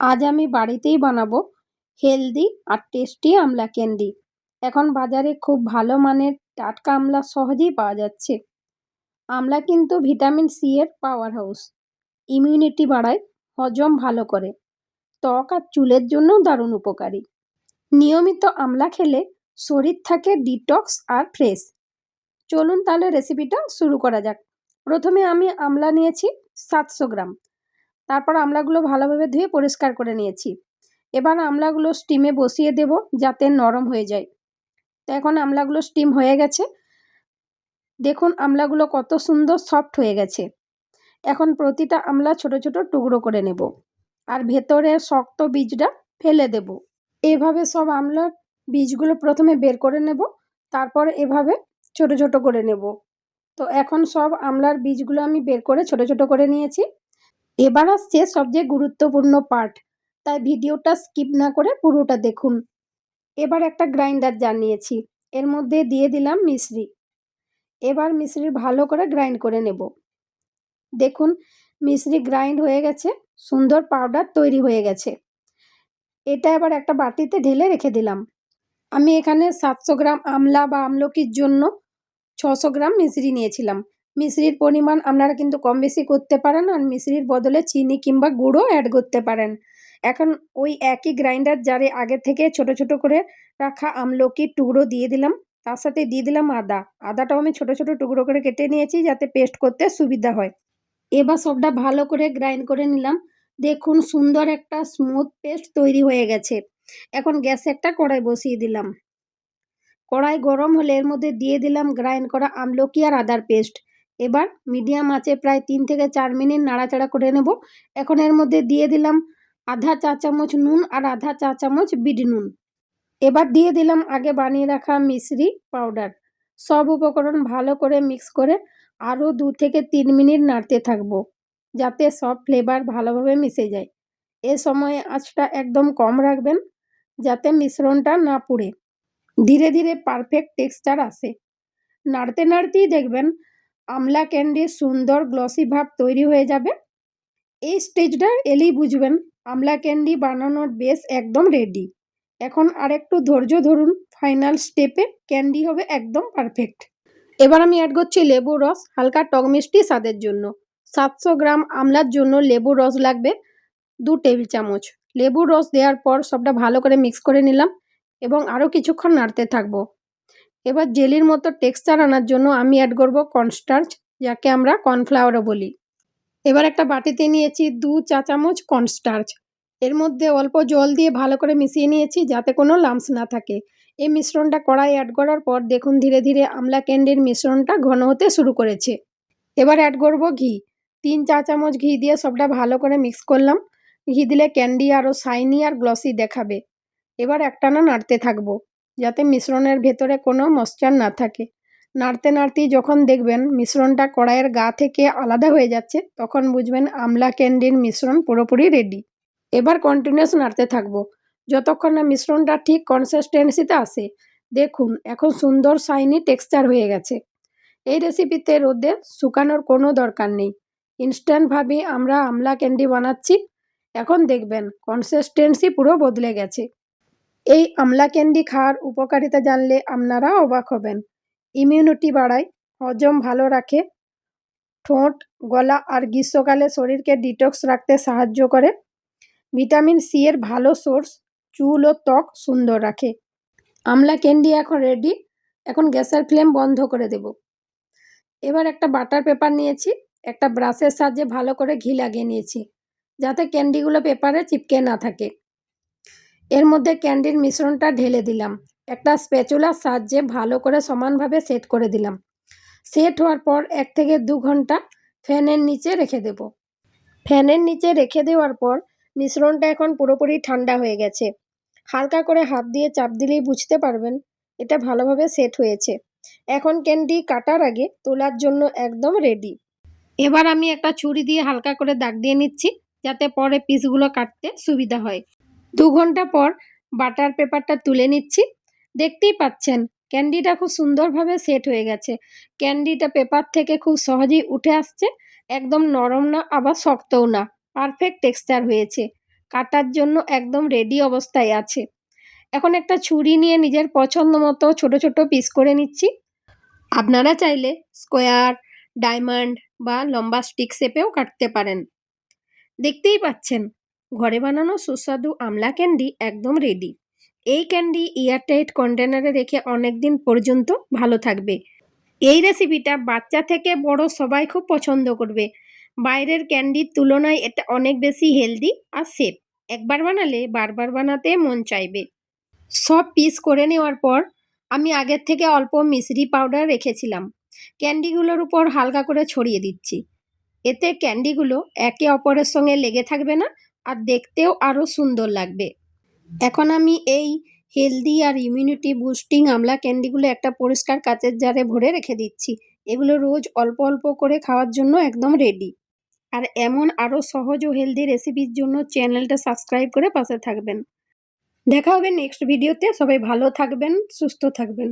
আজ আমি বাড়িতেই বানাবো। হেলদি আর টেস্টি আমলা ক্যান্ডি। এখন বাজারে খুব ভালো মানের টাটকা আমলা সহজেই পাওয়া যাচ্ছে। আমলা কিন্তু ভিটামিন সি এর পাওয়ার হাউস ইমিউনিটি বাড়ায়, হজম ভালো করে। ত্বক আর চুলের জন্যও দারুণ উপকারী। নিয়মিত আমলা খেলে শরীর থাকে ডিটক্স আর ফ্রেশ চলুন তাহলে রেসিপিটা শুরু করা যাক। প্রথমে আমি আমলা নিয়েছি সাতশো গ্রাম। তারপর আমলাগুলো ভালোভাবে ধুয়ে পরিষ্কার করে নিয়েছি। এবার আমলাগুলো স্টিমে বসিয়ে দেব যাতে নরম হয়ে যায়। তো এখন আমলাগুলো স্টিম হয়ে গেছে। দেখুন আমলাগুলো কত সুন্দর সফট হয়ে গেছে। এখন প্রতিটা আমলা ছোট ছোট টুকরো করে নেব। আর ভেতরে শক্ত বীজটা ফেলে দেব। এভাবে সব আমলার বীজগুলো প্রথমে বের করে নেব, তারপর এভাবে ছোট ছোট করে নেব। তো এখন সব আমলার বীজগুলো আমি বের করে ছোট ছোট করে নিয়েছি। এবার আসছে সবচেয়ে গুরুত্বপূর্ণ পার্ট তাই ভিডিওটা স্কিপ না করে পুরোটা দেখুন। এবার একটা গ্রাইন্ডার জার নিয়েছি এর মধ্যে দিয়ে দিলাম মিশ্রি এবার মিশ্রি ভালো করে গ্রাইন্ড করে নেব। দেখুন মিশ্রি গ্রাইন্ড হয়ে গেছে, সুন্দর পাউডার তৈরি হয়ে গেছে। এটা এবার একটা বাটিতে ঢেলে রেখে দিলাম। আমি এখানে সাতশো গ্রাম আমলা বা আমলকির জন্য ছশো গ্রাম মিশ্রি নিয়েছিলাম। মিশ্রির পরিমাণ আপনারা কিন্তু কম বেশি করতে পারেন আর মিশ্রির বদলে চিনি কিংবা গুঁড়ো অ্যাড করতে পারেন। এখন ওই একই গ্রাইন্ডার জারে আগে থেকে ছোট ছোট করে রাখা আমলকির টুকরো দিয়ে দিলাম, তার সাথে দিয়ে দিলাম আদা। আদাটাও আমি ছোট ছোট টুকরো করে কেটে নিয়েছি যাতে পেস্ট করতে সুবিধা হয়। এবার সবটা ভালো করে গ্রাইন্ড করে নিলাম। দেখুন সুন্দর একটা স্মুথ পেস্ট তৈরি হয়ে গেছে। এখন গ্যাসে একটা কড়াই বসিয়ে দিলাম। কড়াই গরম হলে এর মধ্যে দিয়ে দিলাম গ্রাইন্ড করা আমলকি আর আদার পেস্ট এবার মিডিয়াম আঁচে প্রায় তিন থেকে চার মিনিট নাড়াচাড়া করে নেব। এখন এর মধ্যে দিয়ে দিলাম আধা চা চামচ নুন আর আধা চা চামচ বিট নুন। এবার দিয়ে দিলাম আগে বানিয়ে রাখা মিশ্রি পাউডার। সব উপকরণ ভালো করে মিক্স করে আরও দু থেকে তিন মিনিট নাড়তে থাকব, যাতে সব ফ্লেভার ভালোভাবে মিশে যায়। এ সময়ে আঁচটা একদম কম রাখবেন, যাতে মিশ্রণটা না পুড়ে। ধীরে ধীরে পারফেক্ট টেক্সচার আসে। নাড়তে নাড়তেই দেখবেন আমলা ক্যান্ডির সুন্দর গ্লসি ভাব তৈরি হয়ে যাবে। এই স্টেজটা এলেই বুঝবেন আমলা ক্যান্ডি বানানোর বেস একদম রেডি এখন আর একটু ধৈর্য ধরুন ফাইনাল স্টেপে ক্যান্ডি হবে একদম পারফেক্ট এবার আমি অ্যাড করছি লেবু রস, হালকা টক মিষ্টি স্বাদের জন্য। সাতশো গ্রাম আমলার জন্য লেবু রস লাগবে দু টেবিল চামচ। লেবুর রস দেওয়ার পর সবটা ভালো করে মিক্স করে নিলাম এবং আরও কিছুক্ষণ নাড়তে থাকব। এবার জেলির মতো টেক্সচার আনার জন্য আমি অ্যাড করব কর্নস্টার্চ যাকে আমরা কর্নফ্লাওয়ারও বলি। এবার একটা বাটিতে নিয়েছি দু চা চামচ কর্নস্টার্চ এর মধ্যে অল্প জল দিয়ে ভালো করে মিশিয়ে নিয়েছি যাতে কোনো লামস না থাকে। এই মিশ্রণটা কড়াই অ্যাড করার পর দেখুন ধীরে ধীরে আমলা ক্যান্ডির মিশ্রণটা ঘন হতে শুরু করেছে। এবার অ্যাড করব ঘি। তিন চা চামচ ঘি দিয়ে সবটা ভালো করে মিক্স করলাম। ঘি দিলে ক্যান্ডি আরও শাইনি আর গ্লসি দেখাবে। এবার একটানা নাড়তে থাকব। যাতে মিশ্রণের ভেতরে কোনো মশ্চার না থাকে। নাড়তে নাড়তেই যখন দেখবেন মিশ্রণটা কড়াইয়ের গা থেকে আলাদা হয়ে যাচ্ছে, তখন বুঝবেন আমলা ক্যান্ডির মিশ্রণ পুরোপুরি রেডি এবার কন্টিনিউস নাড়তে থাকব। যতক্ষণ না মিশ্রণটা ঠিক কনসিস্টেন্সিতে আসে দেখুন এখন সুন্দর শাইনি টেক্সচার হয়ে গেছে। এই রেসিপিতে রোদে শুকানোর কোনো দরকার নেই। ইনস্ট্যান্টভাবে আমরা আমলা ক্যান্ডি বানাচ্ছি। এখন দেখবেন কনসিস্টেন্সি পুরো বদলে গেছে। এই আমলা ক্যান্ডি খাওয়ার উপকারিতা জানলে আপনারা অবাক হবেন। ইমিউনিটি বাড়ায়, হজম ভালো রাখে, ঠোঁট, গলা আর গ্রীষ্মকালে শরীরকে ডিটক্স রাখতে সাহায্য করে। ভিটামিন সি এর ভালো সোর্স চুল ও ত্বক সুন্দর রাখে। আমলা ক্যান্ডি এখন রেডি এখন গ্যাসের ফ্লেম বন্ধ করে দেব। এবার একটা বাটার পেপার নিয়েছি, একটা ব্রাশের সাহায্যে ভালো করে ঘি লাগিয়ে নিয়েছি, যাতে ক্যান্ডিগুলো পেপারে চিপকে না থাকে। এর মধ্যে ক্যান্ডির মিশ্রণটা ঢেলে দিলাম। একটা স্প্যাচুলার সাহায্যে ভালো করে সমানভাবে সেট করে দিলাম। সেট হওয়ার পর এক থেকে দু ঘণ্টা ফ্যানের নিচে রেখে দেব। ফ্যানের নিচে রেখে দেওয়ার পর মিশ্রণটা এখন পুরোপুরি ঠান্ডা হয়ে গেছে। হালকা করে হাত দিয়ে চাপ দিলেই বুঝতে পারবেন এটা ভালোভাবে সেট হয়েছে। এখন ক্যান্ডি কাটার আগে তোলার জন্য একদম রেডি। এবার আমি একটা ছুরি দিয়ে হালকা করে দাগ দিয়ে নিচ্ছি যাতে পরে পিসগুলো কাটতে সুবিধা হয়। দু ঘণ্টা পর বাটার পেপারটা তুলে নিচ্ছি। দেখতেই পাচ্ছেন, ক্যান্ডিটা খুব সুন্দরভাবে সেট হয়ে গেছে। ক্যান্ডিটা পেপার থেকে খুব সহজেই উঠে আসছে, একদম নরম না, আবার শক্তও না। পারফেক্ট টেক্সচার হয়েছে। কাটার জন্য একদম রেডি অবস্থায় আছে। এখন একটা ছুরি নিয়ে নিজের পছন্দ মতো ছোটো ছোটো পিস করে নিচ্ছি। আপনারা চাইলে স্কোয়ার, ডায়মন্ড বা লম্বা স্টিক শেপেও কাটতে পারেন। দেখতেই পাচ্ছেন ঘরে বানানো সুস্বাদু আমলা ক্যান্ডি একদম রেডি এই ক্যান্ডি এয়ারটাইট কন্টেনারে রেখে অনেক দিন পর্যন্ত ভালো থাকবে। এই রেসিপিটা বাচ্চা থেকে বড় সবাই খুব পছন্দ করবে। বাইরের ক্যান্ডির তুলনায় এটা অনেক বেশি হেলদি আর সেফ একবার বানালে বারবার বানাতে মন চাইবে। সব পিস করে নেওয়ার পর আমি আগের থেকে অল্প মিশ্রি পাউডার রেখেছিলাম। ক্যান্ডিগুলোর উপর হালকা করে ছড়িয়ে দিচ্ছি। এতে ক্যান্ডিগুলো একে অপরের সঙ্গে লেগে থাকবে না আর দেখতেও আরও সুন্দর লাগবে। এখন আমি এই হেলদি আর ইমিউনিটি বুস্টিং আমলা ক্যান্ডিগুলো একটা পরিষ্কার কাচের জারে ভরে রেখে দিচ্ছি। এগুলো রোজ অল্প অল্প করে খাওয়ার জন্য একদম রেডি আর এমন আরও সহজ ও হেলদি রেসিপির জন্য চ্যানেলটা সাবস্ক্রাইব করে পাশে থাকবেন। দেখা হবে নেক্সট ভিডিওতে সবাই ভালো থাকবেন, সুস্থ থাকবেন।